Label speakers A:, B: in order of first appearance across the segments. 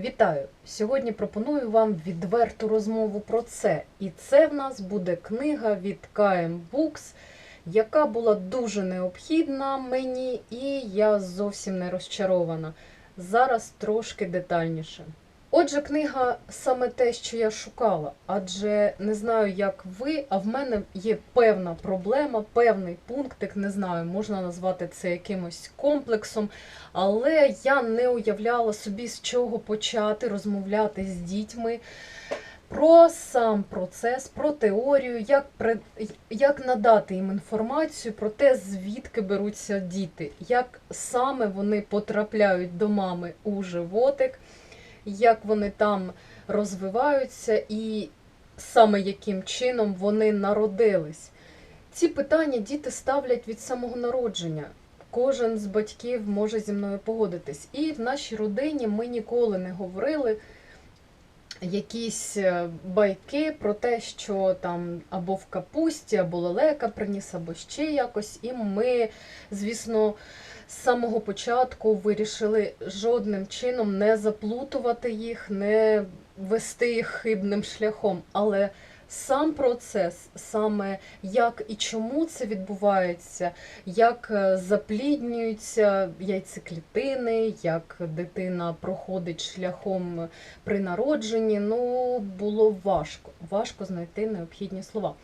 A: Вітаю! Сьогодні пропоную вам відверту розмову про це. І це в нас буде книга від KM Books, яка була дуже необхідна мені, і я зовсім не розчарована. Зараз трошки детальніше. Отже, книга саме те, що я шукала, адже не знаю, як ви, а в мене є певна проблема, певний пунктик, не знаю, можна назвати це якимось комплексом, але я не уявляла собі, з чого почати розмовляти з дітьми про сам процес, про теорію, як, як надати їм інформацію про те, звідки беруться діти, як саме вони потрапляють до мами у животик, як вони там розвиваються і саме яким чином вони народились. Ці питання діти ставлять від самого народження. Кожен з батьків може зі мною погодитись. І в нашій родині ми ніколи не говорили якісь е, байки про те, що там або в капусті, або лелека приніс, або ще якось. І ми, звісно, з самого початку вирішили жодним чином не заплутувати їх, не вести їх хибним шляхом. Але сам процес, саме як і чому це відбувається, як е, запліднюються яйцеклітини, як дитина проходить шляхом при народженні, ну було важко. Важко знайти необхідні слова.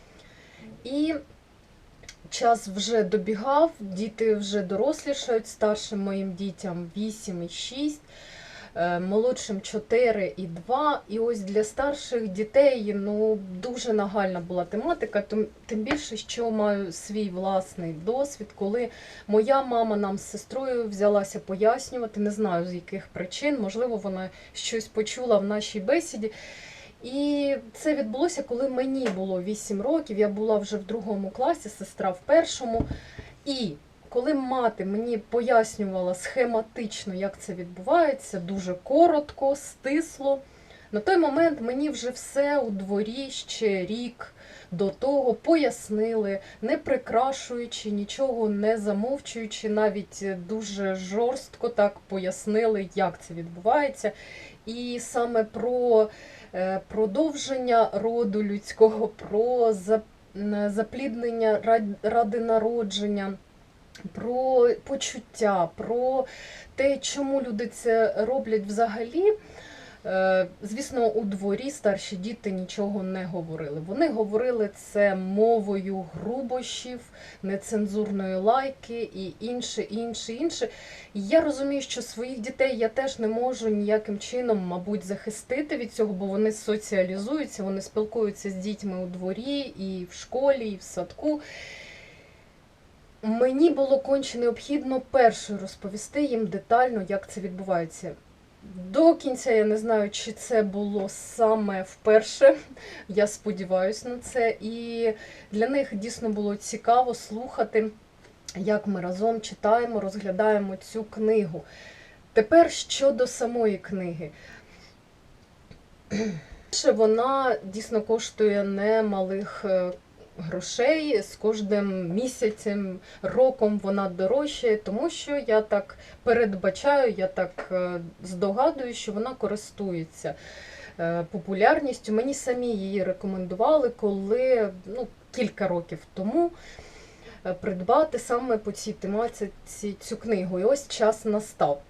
A: І час вже добігав, діти вже дорослішають, старшим моїм дітям 8 і 6, е, молодшим 4 і 2. І ось для старших дітей ну, дуже нагальна була тематика, тим більше, що маю свій власний досвід, коли моя мама нам з сестрою взялася пояснювати, не знаю з яких причин, можливо, вона щось почула в нашій бесіді. І це відбулося, коли мені було 8 років. Я була вже в другому класі, сестра в першому. І коли мати мені пояснювала схематично, як це відбувається, дуже коротко, стисло. На той момент мені вже все у дворі ще рік до того пояснили, не прикрашуючи, нічого не замовчуючи, навіть дуже жорстко так пояснили, як це відбувається. І саме про е, продовження роду людського, про запліднення ради народження, про почуття, про те, чому люди це роблять взагалі. Е, Звісно, у дворі старші діти нічого не говорили. Вони говорили це мовою грубощів, нецензурної лайки і інше, інше, інше. Я розумію, що своїх дітей я теж не можу ніяким чином, мабуть, захистити від цього, бо вони соціалізуються, вони спілкуються з дітьми у дворі, і в школі, і в садку. Мені було конче необхідно перше розповісти їм детально, як це відбувається. До кінця я не знаю, чи це було саме вперше. Я сподіваюся на це. І для них дійсно було цікаво слухати, як ми разом читаємо, розглядаємо цю книгу. Тепер щодо самої книги. Вона дійсно коштує немалих е, грошей. З кожним місяцем, роком вона дорожчає, тому що я так передбачаю, я так е, здогадую, що вона користується е, популярністю. Мені самі її рекомендували, коли ну, кілька років тому е, придбати саме по цій тематиці цю книгу. І ось час настав.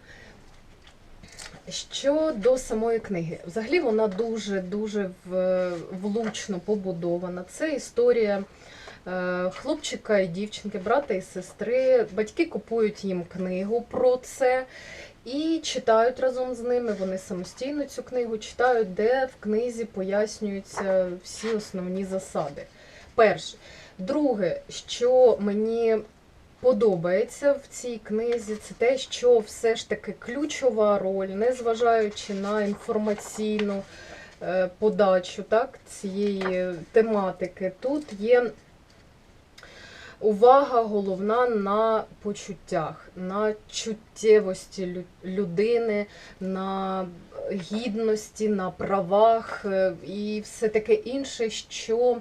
A: Щодо самої книги, взагалі вона дуже-дуже влучно побудована. Це історія е, хлопчика і дівчинки, брата і сестри. Батьки купують їм книгу про це і читають разом з ними. Вони самостійно цю книгу читають, де в книзі пояснюються всі основні засади. Перше. Друге, що мені подобається в цій книзі, це те, що все ж таки ключова роль, незважаючи на інформаційну е, подачу так, цієї тематики, тут є увага головна на почуттях, на чуттєвості людини, на гідності, на правах е, і все таке інше, що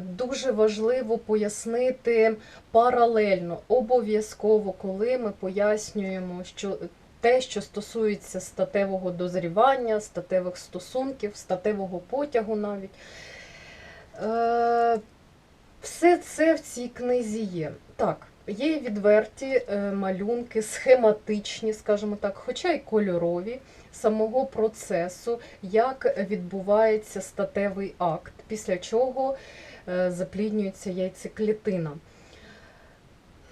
A: дуже важливо пояснити паралельно, обов'язково, коли ми пояснюємо, що те, що стосується статевого дозрівання, статевих стосунків, статевого потягу навіть. Е, все це в цій книзі є. Так, є відверті е, малюнки, схематичні, скажімо так, хоча й кольорові самого процесу, як відбувається статевий акт, після чого е, запліднюється яйцеклітина.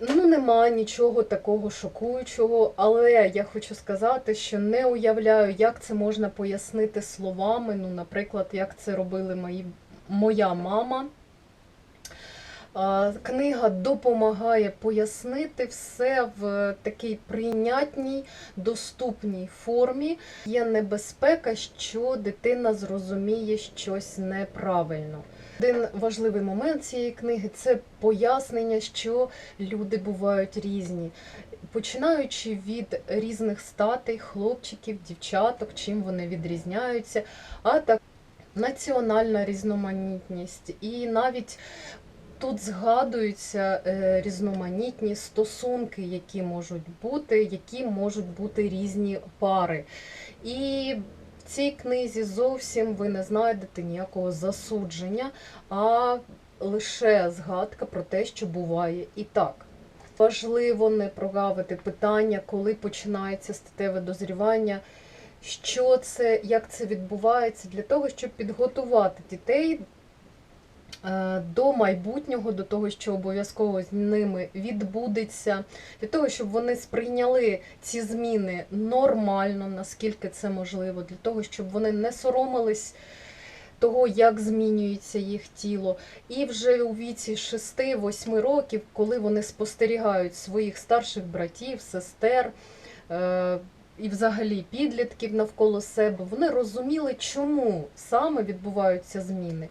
A: Ну, нема нічого такого шокуючого, але я хочу сказати, що не уявляю, як це можна пояснити словами. Ну, наприклад, як це робили мої, моя мама. Книга допомагає пояснити все в такій прийнятній, доступній формі. Є небезпека, що дитина зрозуміє щось неправильно. Один важливий момент цієї книги це пояснення, що люди бувають різні, починаючи від різних статей, хлопчиків, дівчаток, чим вони відрізняються, а так національна різноманітність і навіть. Тут згадуються е, різноманітні стосунки, які можуть бути, які можуть бути різні пари. І цій книзі зовсім ви не знайдете ніякого засудження, а лише згадка про те, що буває і так. Важливо не прогавити питання, коли починається статеве дозрівання, що це, як це відбувається, для того, щоб підготувати дітей до майбутнього, до того, що обов'язково з ними відбудеться, для того, щоб вони сприйняли ці зміни нормально, наскільки це можливо, для того, щоб вони не соромились того, як змінюється їх тіло. І вже у віці 6-8 років, коли вони спостерігають своїх старших братів, сестер. е, І взагалі підлітків навколо себе, вони розуміли, чому саме відбуваються зміни.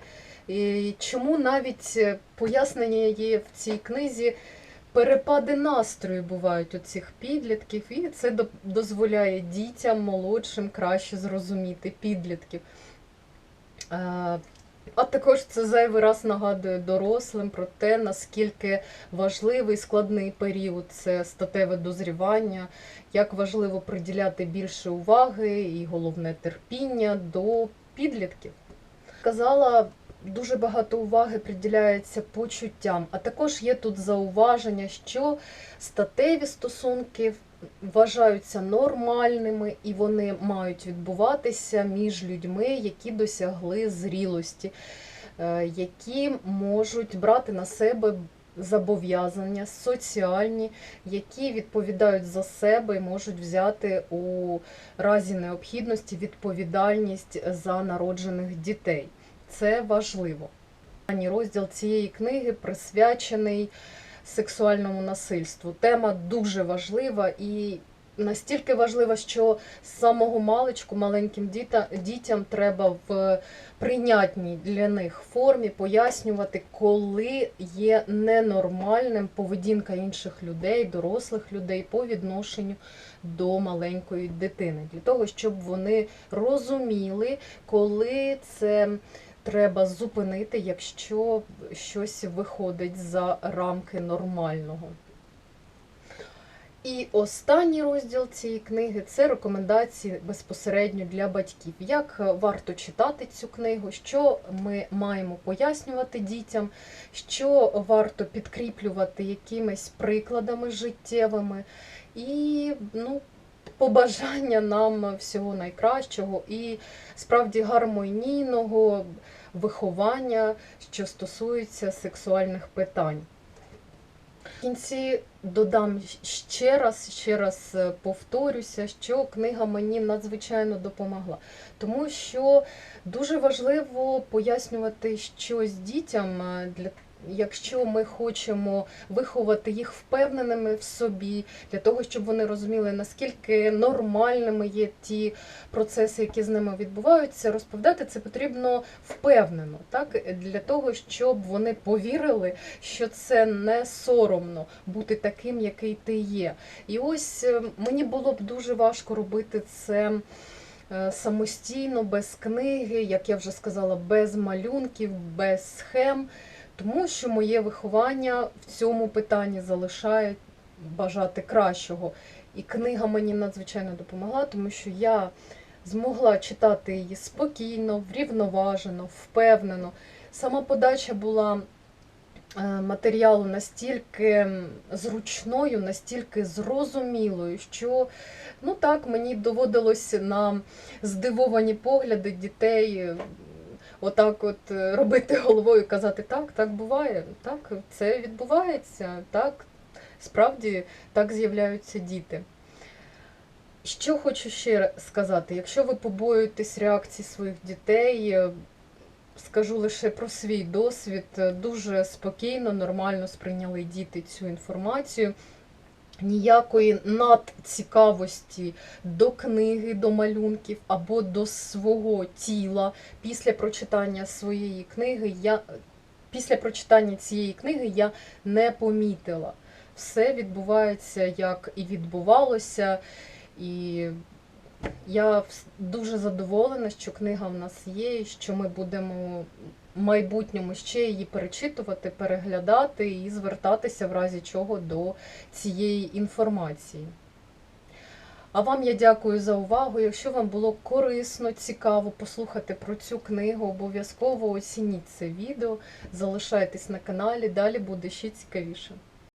A: І чому навіть е, пояснення є в цій книзі, перепади настрою бувають у цих підлітків, і це дозволяє дітям молодшим краще зрозуміти підлітків. Е, А також це зайвий раз нагадує дорослим про те, наскільки важливий складний період це статеве дозрівання, як важливо приділяти більше уваги і головне терпіння до підлітків. Казала, дуже багато уваги приділяється почуттям, а також є тут зауваження, що статеві стосунки вважаються нормальними і вони мають відбуватися між людьми, які досягли зрілості, е, які можуть брати на себе зобов'язання соціальні, які відповідають за себе і можуть взяти у разі необхідності відповідальність за народжених дітей. Це важливо. Останній розділ цієї книги присвячений сексуальному насильству. Тема дуже важлива і настільки важлива, що з самого маличку маленьким дітям треба в прийнятній для них формі пояснювати, коли є ненормальним поведінка інших людей, дорослих людей по відношенню до маленької дитини, для того, щоб вони розуміли, коли це треба зупинити, якщо щось виходить за рамки нормального. І останній розділ цієї книги це рекомендації безпосередньо для батьків. Як варто читати цю книгу, що ми маємо пояснювати дітям, що варто підкріплювати якимись прикладами життєвими, і ну, побажання нам всього найкращого і справді гармонійного виховання, що стосується сексуальних питань. В кінці додам ще раз, ще раз е, повторюся, що книга мені надзвичайно допомогла, тому що дуже важливо пояснювати щось дітям для для. Якщо ми хочемо виховати їх впевненими в собі, для того, щоб вони розуміли, наскільки нормальними є ті процеси, які з ними відбуваються, розповідати це потрібно впевнено, так для того, щоб вони повірили, що це не соромно бути таким, який ти є. І ось е, мені було б дуже важко робити це. е, Самостійно, без книги, як я вже сказала, без малюнків, без схем, тому що моє виховання в цьому питанні залишає бажати кращого. І книга мені надзвичайно допомогла, тому що я змогла читати її спокійно, врівноважено, впевнено. Сама подача була е, матеріалу настільки зручною, настільки зрозумілою, що ну так мені доводилось на здивовані погляди дітей. Отак, от е, робити головою казати, так, так буває, так, це відбувається, так, справді так з'являються діти. Що хочу ще сказати, якщо ви побоюєтесь реакції своїх дітей, е, скажу лише про свій досвід. Дуже спокійно, нормально сприйняли діти цю інформацію. Ніякої надцікавості до книги, до малюнків або до свого тіла після прочитання своєї книги я після прочитання цієї книги я не помітила. Все відбувається як і відбувалося, і я дуже задоволена, що книга в нас є, і що ми будемо в майбутньому ще її перечитувати, переглядати і звертатися в разі чого до цієї інформації. А вам я дякую за увагу. Якщо вам було корисно, цікаво послухати про цю книгу, обов'язково оцініть це відео, залишайтесь на каналі, далі буде ще цікавіше.